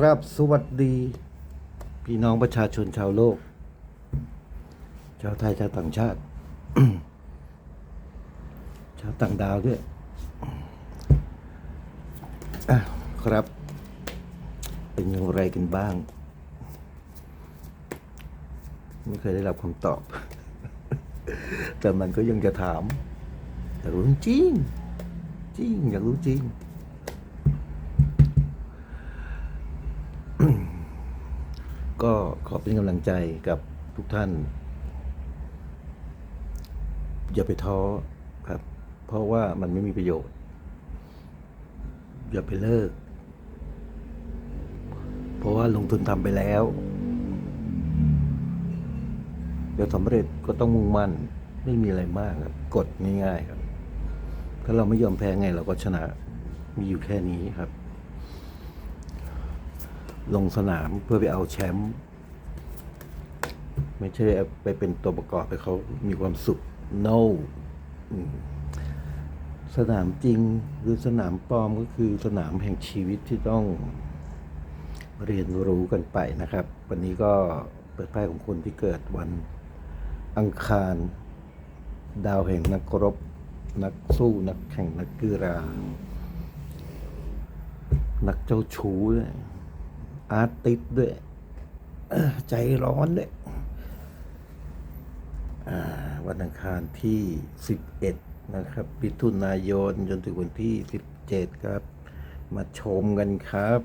ครับสวัสดี พี่น้องประชาชนชาวโลก ชาวไทยชาวต่างชาติ ชาวต่างดาวด้วยครับ เป็นอย่างไรกันบ้าง ไม่เคยได้รับคำตอบ แต่มันก็ยังจะถามอยากรู้จริง จริง อยากรู้จริง ก็ขอเป็นกำลังใจกับทุกท่าน อย่าไปท้อครับ เพราะว่ามันไม่มีประโยชน์ อย่าไปเลิก เพราะว่าลงทุนทำไปแล้วเดี๋ยวสำเร็จก็ต้องมุ่งมั่น ไม่มีอะไรมากครับกดง่ายๆครับ ถ้าเราไม่ยอมแพ้ไงเราก็ชนะมีอยู่แค่นี้ครับ ลงสนามเพื่อไปเอาแชมป์ไม่ใช่ไปเป็นตัวประกอบให้เขามีความสุข no สนามจริงหรือสนามปลอมก็คือสนามแห่งชีวิตที่ต้องเรียนรู้กันไปนะครับ วันนี้ก็เปิดไพ่ของคนที่เกิดวันอังคาร ดาวแห่งนักรบ นักสู้นักแข่งนักกีฬานักเจ้าชู้ด้วย อาร์ติสด้วย ใจร้อนด้วยวันอังคารที่ 11 นะครับพิทุนายนจนถึงวันที่ 17 ครับ มาชมกันครับ 3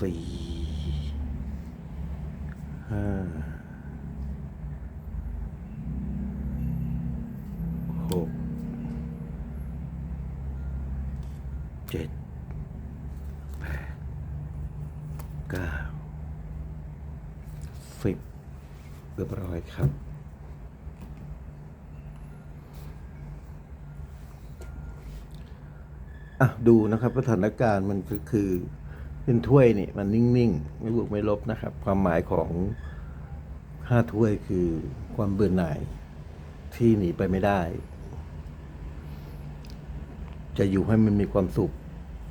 4 5 เจ็ดแปดเก้าสิบเรียบร้อยครับ อะ ดูนะครับสถานการณ์มันก็คือ เป็นถ้วยนี่ มันนิ่ง ๆ ไม่บวกไม่ลบนะครับ ความหมายของห้าถ้วยคือความเบื่อหน่ายที่หนีไปไม่ได้ จะอยู่ให้มันมีความสุข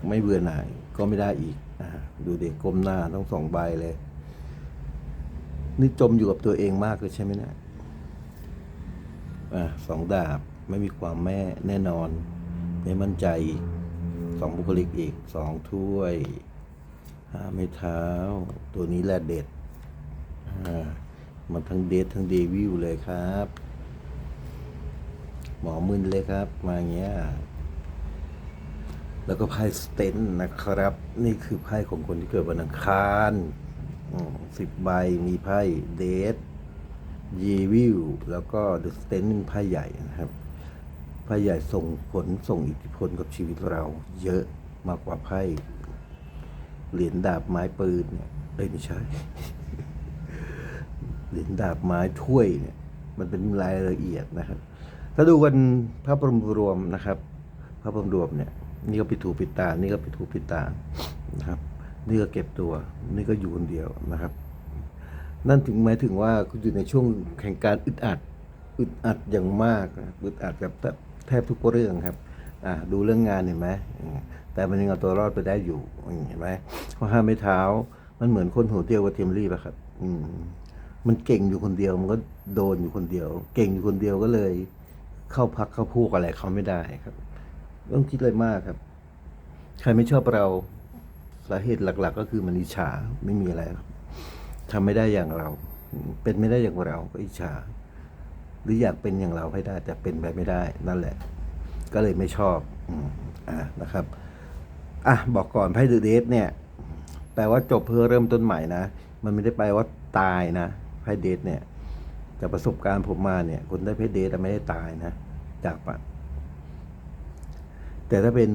ไม่เบื่อหน่ายก็ไม่ได้อีกดูเด็กก้มหน้าต้องสองใบเลย นี่จมอยู่กับตัวเองมากเลยใช่ไหมเนะี่ยสองดาบไม่มีความแม่แน่นอน ไม่มั่นใจอีกสองบุคลิกอีกสองถ้วยหาไม่เท้า ตัวนี้แหละเด็ดอ่ามันทั้งเดททั้งเดวิลเลยครับ หมอมึนเลยครับ มาอย่างเงี้ย แล้วก็ไพ่สเตนนะครับ นี่คือไพ่ของคนที่เกิดวันอังคารสิบใบมีไพ่เดทเยวิลแล้วก็เดอะสเตนเป็นไพ่ใหญ่นะครับไพ่ใหญ่ส่งผลส่งอิทธิพลกับชีวิตเราเยอะมากกว่าไพ่เหรียญดาบไม้ปืนเนี่ยเอ้ยไม่ใช่เหรียญดาบไม้ถ้วยเนี่ย มันเป็นรายละเอียดนะครับ ถ้าดูกันภาพรวมๆนะครับ ภาพรวมๆเนี่ย นี่ก็ปิดถูปิดตา นี่ก็ปิดถูปิดตานะครับ นี่ก็เก็บตัว นี่ก็อยู่คนเดียวนะครับ นั่นถึงหมายถึงว่าคุณอยู่ในช่วงแห่งการอึดอัด อึดอัดอย่างมากอึดอัดแบบแทบทุกเรื่องครับอ่าดูเรื่องงานเห็นไหมแต่มันยังเอาตัวรอดไปได้อยู่เห็นไหมเพราะห้ามไม่เท้า มันเหมือนคนหัวเตียวกับเทียมรีบอะครับ อืมมันเก่งอยู่คนเดียวมันก็โดนอยู่คนเดียว เก่งอยู่คนเดียวก็เลย เข้าพักเข้าพูกอะไรเขาไม่ได้ครับ ต้องคิดอะไรมากครับ ใครไม่ชอบเราสาเหตุหลัก ๆ ก็คือมันอิจฉาไม่มีอะไรครับทำไม่ได้อย่างเรา เป็นไม่ได้อย่างเราก็อิจฉา หรืออยากเป็นอย่างเราให้ได้ แต่เป็นไปไม่ได้ นั่นแหละ ก็เลยไม่ชอบอืมอ่านะครับอะบอกก่อนไพ่เดอะเดทเนี่ย แปลว่าจบเพื่อเริ่มต้นใหม่นะ มันไม่ได้แปลว่าตายนะไพ่เดทเนี่ยจากประสบการณ์ผมมาเนี่ย คนได้ไพ่เดทแต่ไม่ได้ตายนะจากปะ แต่ถ้าเป็น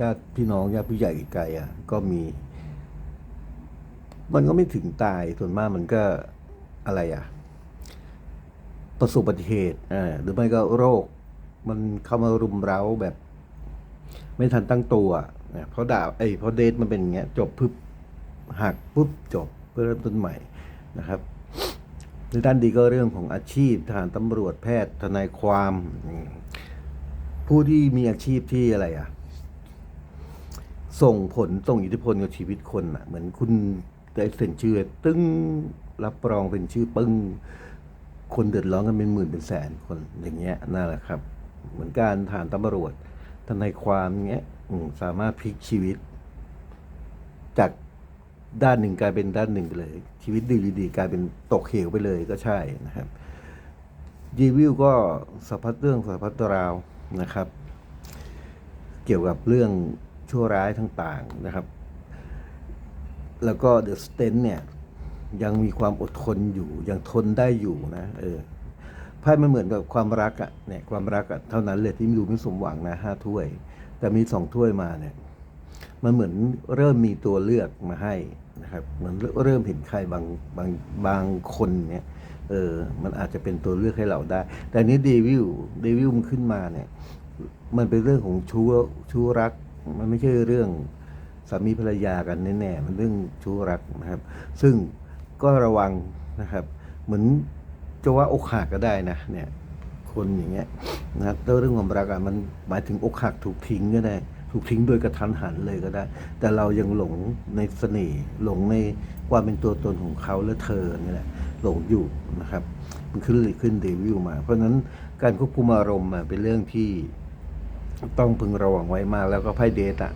ญาติพี่น้องญาติผู้ใหญ่ไกลๆอะก็มี มันก็ไม่ถึงตายส่วนมากมันก็อะไรอะ ประสบอุบัติเหตุอ่าหรือไม่ก็โรค มันเข้ามารุมเร้าแบบ ไม่ทันตั้งตัวนะเพราะดาบไอ้ยเพราะเดทมันเป็นอย่างเงี้ย จบปึ๊บหักปุ๊บจบเพื่อเริ่มต้นใหม่นะครับในด้านดีก็เรื่องของอาชีพทหารตำรวจแพทย์ทนายความ ผู้ที่มีอาชีพที่อะไรอะ ส่งผลส่งอิทธิพลกับชีวิตคนอะ เหมือนคุณได้เซ็นชื่อตึ้งรับรองเป็นชื่อปึ้ง คนเดือดร้อนกันเป็นหมื่นเป็นแสนคนอย่างเงี้ยนั่นแหละครับ เหมือนการฐานตำรวจทนายความเงี้ยสามารถพลิกชีวิต จากด้านหนึ่งกลายเป็นด้านหนึ่งไปเลย ชีวิตดีดีๆกลายเป็นตกเหวไปเลยก็ใช่นะครับยีวิวก็สัพพัดเรื่องสัพพัดราว นะครับ เกี่ยวกับเรื่องชั่วร้ายต่างๆนะครับ แล้วก็เดอะสเตนเนี่ยยังมีความอดทนอยู่ ยังทนได้อยู่นะเออไพ่มันเหมือนกับความรักอะเนี่ยความรักอะเท่านั้นเลยที่ดูไม่สมหวังนะห้าถ้วย แต่มีสองถ้วยมาเนี่ยมันเหมือนเริ่มมีตัวเลือกมาให้นะครับ เหมือนเริ่มเห็นใครบางบางบางคนเนี่ย เออ มันอาจจะเป็นตัวเลือกให้เราได้ แต่นี้เดวิลเดวิลมันขึ้นมาเนี่ย มันเป็นเรื่องของชู้ชู้รัก มันไม่ใช่เรื่องสามีภรรยากันแน่ๆ มันเรื่องชู้รักนะครับ ซึ่งก็ระวังนะครับ เหมือนจะว่าอกหักก็ได้นะเนี่ย คนอย่างเงี้ยนะเรื่องความรักอะมันหมายถึงอกหักถูกทิ้งก็ได้ ถูกทิ้งโดยกระทันหันเลยก็ได้ แต่เรายังหลงในเสน่ห์หลงในความเป็นตัวตนของเขาและเธอนี่แหละ หลงอยู่นะครับ มันขึ้นขึ้นเดวิลมา เพราะฉะนั้นการควบคุมอารมณ์อะเป็นเรื่องที่ต้องพึงระวังไว้มาก แล้วก็ไพ่เดทอะ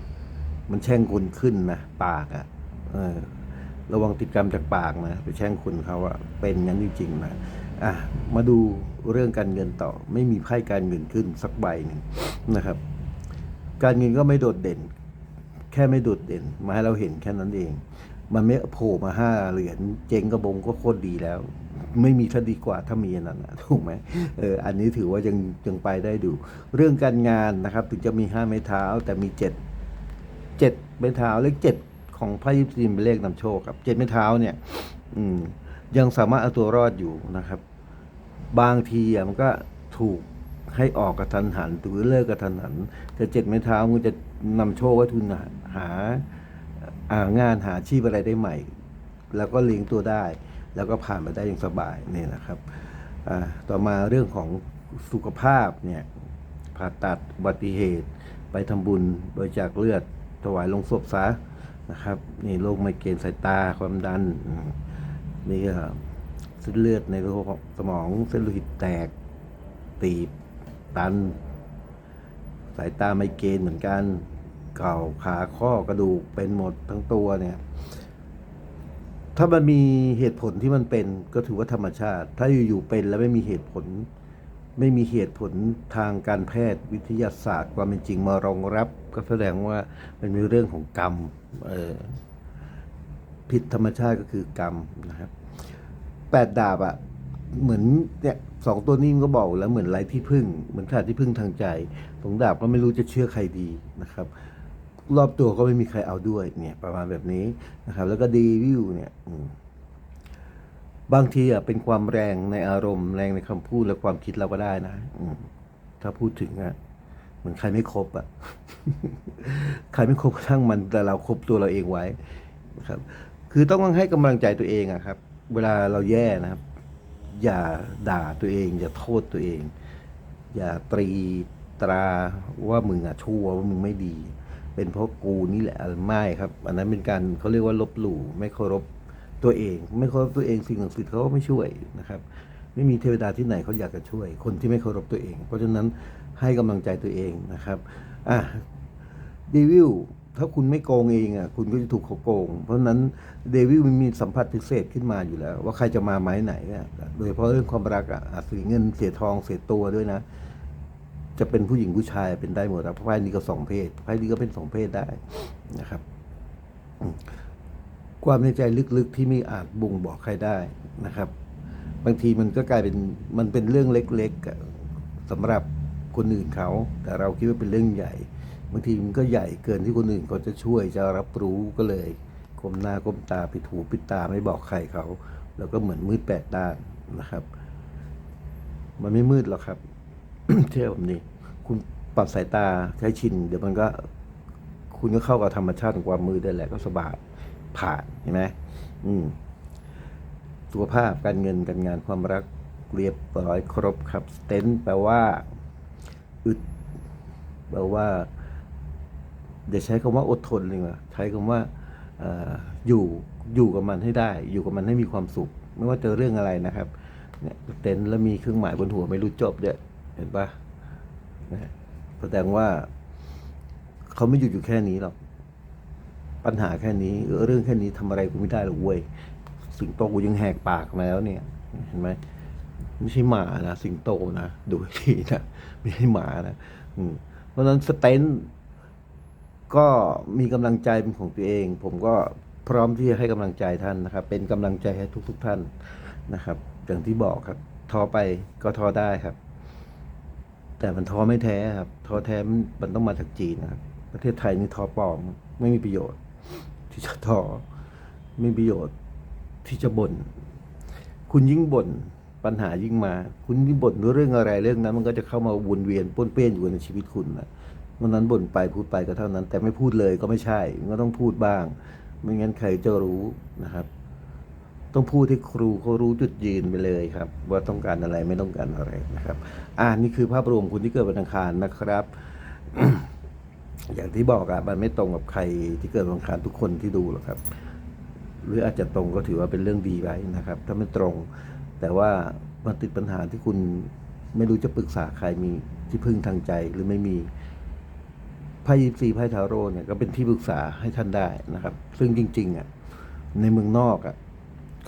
มันแช่งคุณขึ้นนะปากอะระวังติดกรรมจากปากนะไปแช่งคุณเขาอะเป็นงั้นจริงๆนะอะมาดูเรื่องการเงินต่อ ไม่มีไพ่การเงินขึ้นสักใบหนึ่งนะครับ การเงินก็ไม่โดดเด่น แค่ไม่โดดเด่น มาให้เราเห็นแค่นั้นเอง มันไม่โผล่มาห้าเหรียญเจงกระบงก็โคตรดีแล้ว ไม่มีถ้าดีกว่าถ้ามีนนั้นนะถูกไหมเอออันนี้ถือว่ายังยังไปได้ดู เรื่องการงานนะครับถึงจะมีห้าไม้เท้าแต่มีเจ็ดเจ็ดไม้เท้าเลขเจ็ดของพระยิปซีเป็นเลขนำโชคครับเจ็ดไม้เท้าเนี่ย อืมยังสามารถเอาตัวรอดอยู่นะครับ บางทีอะมันก็ถูกให้ออกกระทันหันหรือเลิกกระทันหันแต่เจ็ดไม้เท้ามันจะนำโชคไว้ทุนหาหางานหาชีพอะไรได้ใหม่ แล้วก็เลี้ยงตัวได้ แล้วก็ผ่านมาได้อย่างสบายนี่นะครับต่อมาเรื่องของสุขภาพเนี่ยผ่าตัดอุบัติเหตุ ไปทำบุญบริจาคเลือดถวายลงศพซะนะครับนี่โรคไมเกรนสายตาความดันนี่ก็เส้นเลือดในสมองเส้นโลหิตแตก ตีบตัน สายตาไมเกรนเหมือนกัน เก่าขาข้อกระดูกเป็นหมดทั้งตัวเนี่ย ถ้ามันมีเหตุผลที่มันเป็นก็ถือว่าธรรมชาติ ถ้าอยู่ๆเป็นแล้วไม่มีเหตุผล ไม่มีเหตุผลทางการแพทย์วิทยาศาสตร์ความเป็นจริงมารองรับ ก็แสดงว่ามันมีเรื่องของกรรมเออผิดธรรมชาติก็คือกรรมนะครับแปดดาบอะเหมือนเนี่ยสองตัวนี้มันก็บอกแล้วเหมือนไรที่พึ่ง เหมือนขาดที่พึ่งทางใจสองดาบก็ไม่รู้จะเชื่อใครดีนะครับ รอบตัวก็ไม่มีใครเอาด้วยเนี่ยประมาณแบบนี้นะครับ แล้วก็ดีวิวเนี่ยบางทีอะเป็นความแรงในอารมณ์แรงในคำพูดและความคิดเราก็ได้นะถ้าพูดถึงอะเหมือนใครไม่ครบอะใครไม่ครบกระทั่งมันแต่เราครบตัวเราเองไว้ครับ คือต้องให้กำลังใจตัวเองอะครับ เวลาเราแย่นะครับ อย่าด่าตัวเอง อย่าโทษตัวเอง อย่าตรีตราว่ามึงอะชั่วว่ามึงไม่ดี เป็นเพราะกูนี่แหละไม่ครับ อันนั้นเป็นการเขาเรียกว่าลบหลู่ไม่เคารพตัวเอง ไม่เคารพตัวเองสิ่งศักดิ์สิทธิ์เขาไม่ช่วยนะครับ ไม่มีเทวดาที่ไหนเขาอยากจะช่วย คนที่ไม่เคารพตัวเอง เพราะฉะนั้นให้กำลังใจตัวเองนะครับอะเดวิลถ้าคุณไม่โกงเองอะคุณก็จะถูกเขาโกง เพราะนั้นเดวิลมันมีสัมผัสพิเศษขึ้นมาอยู่แล้ว ว่าใครจะมาไม้ไหนเนี่ยโดยเฉพาะเรื่องความรักอะเสียเงินเสียทองเสียตัวด้วยนะ จะเป็นผู้หญิงผู้ชายเป็นได้หมดครับเพราะไพ่นี้ก็สองเพศไพ่นี้ก็เป็นสองเพศได้นะครับ ความในใจลึกๆที่ไม่อาจบ่งบอกใครได้นะครับ บางทีมันก็กลายเป็นมันเป็นเรื่องเล็กๆอะสำหรับคนอื่นเขา แต่เราคิดว่าเป็นเรื่องใหญ่บางทีมันก็ใหญ่เกินที่คนอื่นเขาจะช่วยจะรับรู้ก็เลยก้มหน้าก้มตาปิดหูปิดตาไม่บอกใครเขา แล้วก็เหมือนมืดแปดด้านนะครับ มันไม่มืดหรอกครับ เชื่อผมนี่ คุณปรับสายตาใช้ชิน เดี๋ยวมันก็คุณก็เข้ากับธรรมชาติของความมืดได้แหละก็สบายผ่านเห็นไหมอืมสุขภาพการเงินการงานความรักเรียบร้อยครบครับสเตนแปลว่าอึดแปลว่าอย่าใช้คำว่าอดทนเลยว่ะใช้คำว่าออยู่อยู่กับมันให้ได้ อยู่กับมันให้มีความสุข ไม่ว่าเจอเรื่องอะไรนะครับเนี่ยเต็นแล้วมีเครื่องหมายบนหัวไม่รู้จบเนี่ยเห็นปะ นะแสดงว่าเขาไม่หยุดอยู่แค่นี้หรอก ปัญหาแค่นี้เออเรื่องแค่นี้ทำอะไรกูไม่ได้หรอกเว้ย สิงโตกูยังแหกปากมาแล้วเนี่ย เห็นไหมไม่ใช่หมานะสิงโตนะดูให้ดีนะไม่ใช่หมานะอืมเพราะนั้นสเตนก็มีกำลังใจเป็นของตัวเอง ผมก็พร้อมที่จะให้กำลังใจท่านนะครับ เป็นกำลังใจให้ทุก ๆ ท่านนะครับ อย่างที่บอกครับท้อไปก็ท้อได้ครับ แต่มันท้อไม่แท้ครับท้อแท้มันต้องมาจากจีนนะครับ ประเทศไทยนี่ท้อปลอม ไม่มีประโยชน์ ที่จะท้อไม่มีประโยชน์ที่จะบ่นคุณยิ่งบ่นปัญหายิ่งมา คุณยิ่งบ่นเรื่องอะไรเรื่องนั้น มันก็จะเข้ามาวนเวียนป้วนเปี้ยนอยู่ในชีวิตคุณนะวันนั้นบ่นไปพูดไปก็เท่านั้น แต่ไม่พูดเลยก็ไม่ใช่มันก็ต้องพูดบ้าง ไม่งั้นใครจะรู้นะครับ ต้องพูดให้ครูเขารู้จุดยืนไปเลยครับ ว่าต้องการอะไรไม่ต้องการอะไรนะครับ อ่านี่คือภาพรวมคุณที่เกิดวันอังคารนะครับ อย่างที่บอกอะมันไม่ตรงกับใครที่เกิดวันอังคารทุกคนที่ดูหรอกครับ หรืออาจจะตรงก็ถือว่าเป็นเรื่องดีไปนะครับ ถ้าไม่ตรง แต่ว่ามันติดปัญหาที่คุณไม่รู้จะปรึกษาใครมีที่พึ่งทางใจหรือไม่มีไพ่ยิปซีไพ่ทาโร่เนี่ยก็เป็นที่ปรึกษาให้ท่านได้นะครับ ซึ่งจริง ๆอะในเมืองนอกอะ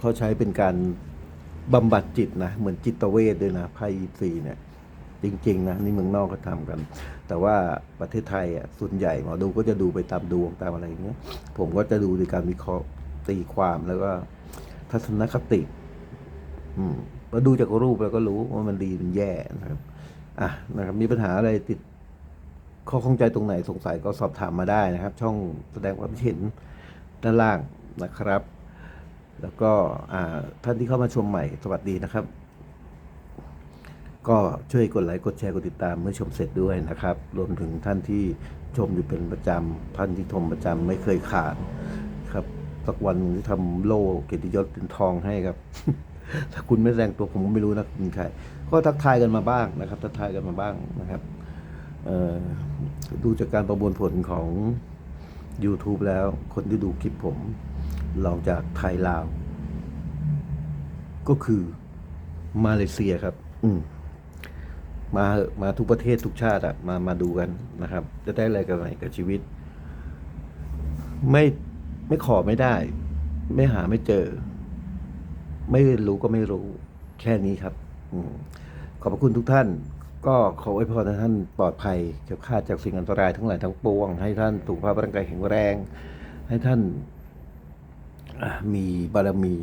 เขาใช้เป็นการบำบัดจิตนะ เหมือนจิตเวชด้วยนะไพ่ยิปซีเนี่ย จริง ๆ นะ นี่เมืองนอกก็ทำกัน แต่ว่าประเทศไทยอะส่วนใหญ่หมอดูก็จะดูไปตามดวงตามอะไรอย่างเงี้ย ผมก็จะดูในการวิเคราะห์ตีความแล้วก็ ทัศนคติ อืมพอดูจากรูปแล้วก็รู้ว่ามันดีมันแย่นะครับ อะนะครับ มีปัญหาอะไรติดข้อข้องใจตรงไหนสงสัยก็สอบถามมาได้นะครับ ช่องแสดงความคิดเห็นด้านล่างนะครับ แล้วก็ท่านที่เข้ามาชมใหม่สวัสดีนะครับ ก็ช่วยกดไลค์กดแชร์กดติดตามเมื่อชมเสร็จด้วยนะครับ รวมถึงท่านที่ชมอยู่เป็นประจำท่านที่ชมประจำไม่เคยขาดครับสักวันมึงที่ทำโล่เกียรติยศเป็นทองให้ครับ ถ้าคุณไม่แสดงตัวผมก็ไม่รู้นะคุณใครก็ทักทายกันมาบ้างนะครับ ทักทายกันมาบ้างนะครับดูจากการประมวลผลของ YouTube แล้วคนที่ดูคลิปผม ลองจากไทยลาว ก็คือมาเลเซียครับ อืมมาเหอะมาทุกประเทศทุกชาติอะมามาดูกันนะครับ จะได้อะไรกันไหนกับชีวิต ไม่ไม่ขอไม่ได้ ไม่หาไม่เจอ ไม่รู้ก็ไม่รู้แค่นี้ครับ อืมขอบพระคุณทุกท่าน ก็ขอไว้พรให้ท่านปลอดภัยเกี่ยวขาดจากสิ่งอันตรายทั้งหลายทั้งปวง ให้ท่านสุขภาพร่างกายแข็งแรง ให้ท่านอะ มีบารมี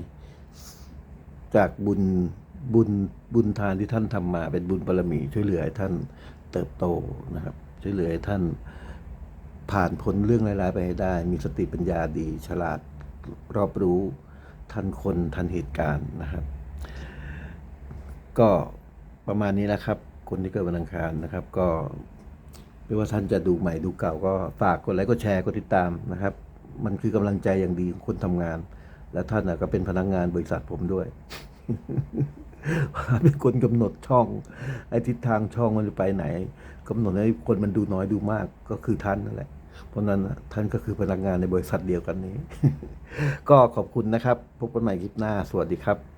จากบุญบุญบุญทานที่ท่านทำมา เป็นบุญบารมี ช่วยเหลือให้ท่านเติบโตนะครับ ช่วยเหลือให้ท่านผ่านพ้นเรื่องร้ายๆไปให้ได้ มีสติปัญญาดี ฉลาดรอบรู้ทันคนทันเหตุการณ์นะครับ ก็ประมาณนี้นะครับ คนที่เกิดวันอังคารนะครับ ก็ไม่ว่าท่านจะดูใหม่ดูเก่าก็ฝากกดไลค์กดแชร์กดติดตามนะครับ มันคือกำลังใจอย่างดีของคนทำงาน และท่านก็เป็นพนักงานบริษัทผมด้วยเป็นคนกำหนดช่องไอ้ทิศทางช่องมันจะไปไหนกำหนดให้คนมันดูน้อยดูมากก็คือท่านนั่นแหละ เพราะนั้นท่านก็คือพนักงานในบริษัทเดียวกันนี้ ก็ขอบคุณนะครับ พบกันใหม่คลิปหน้า สวัสดีครับ